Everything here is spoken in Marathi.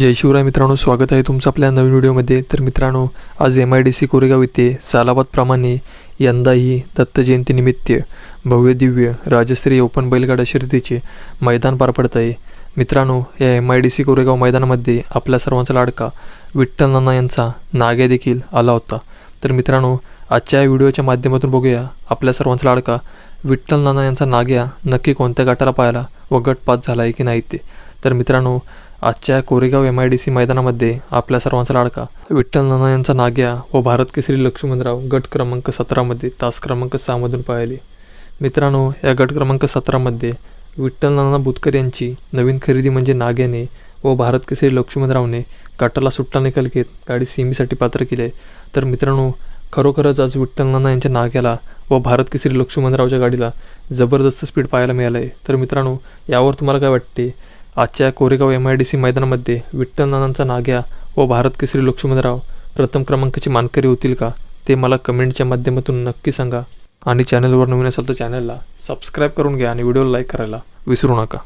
जय शिवराय मित्रांनो स्वागत आहे तुमचं आपल्या नवीन व्हिडिओमध्ये. तर मित्रांनो आज M I D C Koregaon येथे सालाबादप्रमाणे यंदाही दत्त जयंतीनिमित्त भव्य दिव्य राज्यस्तरीय ओपन बैलगाडा शर्यतीचे मैदान पार पडत आहे. मित्रांनो या M I D C Koregaon मैदानामध्ये आपल्या सर्वांचा लाडका विठ्ठल नाना यांचा नाग्या देखील आला होता. तर मित्रांनो आजच्या या व्हिडिओच्या माध्यमातून बघूया आपल्या सर्वांचा लाडका विठ्ठल नाना यांचा नाग्या नक्की कोणत्या गटाला पाहायला व गट पास झाला आहे की नाही ते. तर मित्रांनो आजच्या Koregaon M I D C मैदानामध्ये आपल्या सर्वांचा लाडका विठ्ठल नाना यांचा नाग्या व भारत केसरी लक्ष्मणराव गट क्रमांक सतरामध्ये तास क्रमांक सहामधून पाहिले मित्रांनो या गट क्रमांक सतरामध्ये विठ्ठल नाना बुतकर यांची नवीन खरेदी म्हणजे नाग्याने व भारत केसरी लक्ष्मणरावने गटाला सुट्टा निकाल घेत गाडी सीमीसाठी पात्र केली आहे. तर मित्रांनो खरोखरच आज विठ्ठल नाना यांच्या नाग्याला व भारत केसरी लक्ष्मणरावच्या गाडीला जबरदस्त स्पीड पाहायला मिळालं आहे तर मित्रांनो यावर तुम्हाला काय वाटते? आजच्या Koregaon M I D C मैदानामध्ये विठ्ठल नानांचा नाग्या व भारत केसरी लक्ष्मणराव प्रथम क्रमांकाची मानकरी होतील का ते मला कमेंटच्या माध्यमातून नक्की सांगा. आणि चॅनलवर नवीन असाल तर चॅनलला सबस्क्राईब करून घ्या आणि व्हिडिओला लाईक करायला विसरू नका.